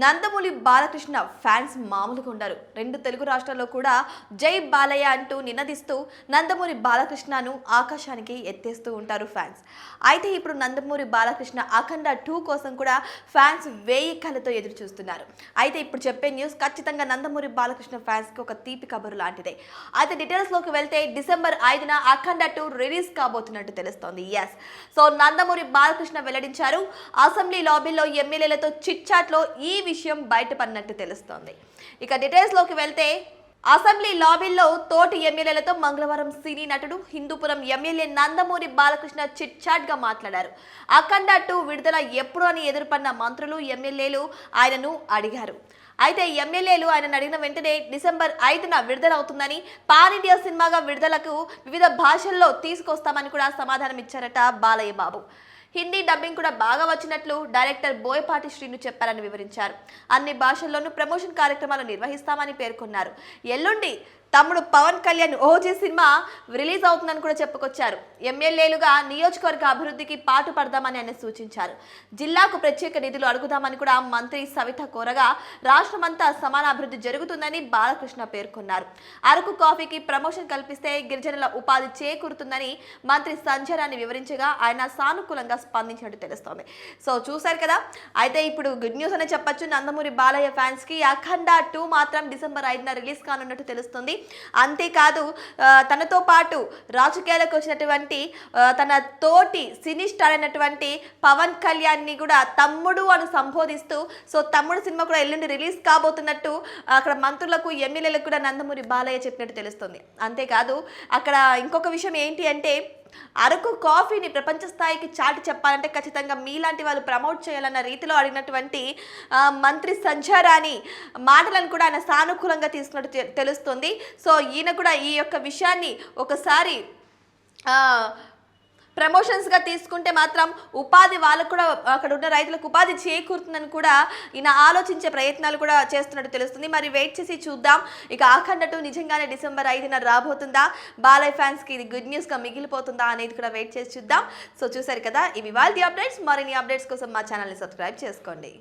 Nandamuri Balakrishna fans మామూలుగా ఉండరు. రెండు తెలుగు రాష్ట్రాల్లో కూడా జై బాలయ్య అంటూ నినదిస్తూ నందమూరి బాలకృష్ణను ఆకాశానికి ఎత్తేస్తూ ఉంటారు ఫ్యాన్స్. అయితే ఇప్పుడు నందమూరి బాలకృష్ణ అఖండ టూ కోసం కూడా ఫ్యాన్స్ వేయి కళ్ళతో ఎదురు చూస్తున్నారు. అయితే ఇప్పుడు చెప్పే న్యూస్ ఖచ్చితంగా నందమూరి బాలకృష్ణ ఫ్యాన్స్కి ఒక తీపి కబురు లాంటిదే. అయితే డీటెయిల్స్లోకి వెళ్తే డిసెంబర్ ఐదున అఖండ టూ రిలీజ్ కాబోతున్నట్టు తెలుస్తోంది. ఎస్ సో నందమూరి బాలకృష్ణ వెల్లడించారు. అసెంబ్లీ లాబీలో ఎమ్మెల్యేలతో చిట్ చాట్లో ఈ విషయం బయటపడినట్టు తెలుస్తోంది. ఇక డీటెయిల్స్లోకి వెళ్తే అసెంబ్లీ లాబీల్లో తోటి ఎమ్మెల్యేలతో మంగళవారం సినీ నటుడు హిందూపురం ఎమ్మెల్యే నందమూరి బాలకృష్ణ చిట్ చాట్గా మాట్లాడారు. అఖండ టూ విడుదల ఎప్పుడు అని ఎదురుపడిన మంత్రులు ఎమ్మెల్యేలు ఆయనను అడిగారు. అయితే ఎమ్మెల్యేలు ఆయన అడిగిన వెంటనే డిసెంబర్ ఐదున విడుదల అవుతుందని పాన్ ఇండియా సినిమాగా విడుదలకు వివిధ భాషల్లో తీసుకొస్తామని కూడా సమాధానం ఇచ్చారట బాలయ్య బాబు. హిందీ డబ్బింగ్ కూడా బాగా వచ్చినట్లు డైరెక్టర్ బోయపాటి శ్రీను చెప్పారని వివరించారు. అన్ని భాషల్లోనూ ప్రమోషన్ కార్యక్రమాలు నిర్వహిస్తామని పేర్కొన్నారు. ఎల్లుండి తమ్ముడు Pawan Kalyan OG cinema release అవుతుందని కూడా చెప్పుకొచ్చారు. ఎమ్మెల్యేలుగా నియోజకవర్గ అభివృద్ధికి పాటు పడదామని ఆయన సూచించారు. జిల్లాకు ప్రత్యేక నిధులు అడుగుదామని కూడా మంత్రి సవిత కోరగా రాష్ట్రమంతా సమాన అభివృద్ధి జరుగుతుందని బాలకృష్ణ పేర్కొన్నారు. అరకు కాఫీకి ప్రమోషన్ కల్పిస్తే గిరిజనుల ఉపాధి చేకూరుతుందని మంత్రి సంజరాన్ని వివరించగా ఆయన సానుకూలంగా స్పందించినట్టు తెలుస్తోంది. సో చూశారు కదా? అయితే ఇప్పుడు గుడ్ న్యూస్ అనే చెప్పొచ్చు. నందమూరి బాలయ్య ఫ్యాన్స్కి అఖండ టూ మాత్రం డిసెంబర్ ఐదున రిలీజ్ కానున్నట్టు తెలుస్తుంది. అంతేకాదు తనతో పాటు రాజకీయాలకు వచ్చినటువంటి తన తోటి సినీ స్టార్ అయినటువంటి పవన్ కళ్యాణ్ని కూడా తమ్ముడు అని సంబోధిస్తూ సో తమ్ముడు సినిమా కూడా ఎల్లుండి రిలీజ్ కాబోతున్నట్టు అక్కడ మంత్రులకు ఎమ్మెల్యేలకు కూడా నందమూరి బాలయ్య చెప్పినట్టు తెలుస్తుంది. అంతేకాదు అక్కడ ఇంకొక విషయం ఏంటి అంటే అరకు కాఫీని ప్రపంచ స్థాయికి చాటి చెప్పాలంటే ఖచ్చితంగా మీలాంటి వాళ్ళు ప్రమోట్ చేయాలన్న రీతిలో అడిగినటువంటి మంత్రి సంచారాని మాటలను కూడా ఆయన సానుకూలంగా తీసుకున్నట్టు తెలుస్తుంది. సో ఈయన కూడా ఈ యొక్క విషయాన్ని ఒకసారి ప్రమోషన్స్గా తీసుకుంటే మాత్రం ఉపాధి వాళ్ళకు కూడా అక్కడ ఉన్న రైతులకు ఉపాధి చేకూరుతుందని కూడా ఈయన ఆలోచించే ప్రయత్నాలు కూడా చేస్తున్నట్టు తెలుస్తుంది. మరి వెయిట్ చేసి చూద్దాం. ఇక ఆఖండటు నిజంగానే డిసెంబర్ ఐదున రాబోతుందా? బాలయ్య ఫ్యాన్స్కి ఇది గుడ్ న్యూస్గా మిగిలిపోతుందా అనేది కూడా వెయిట్ చేసి చూద్దాం. సో చూసారు కదా ఇవి వాళ్ళ అప్డేట్స్. మరిన్ని అప్డేట్స్ కోసం మా ఛానల్ని సబ్స్క్రైబ్ చేసుకోండి.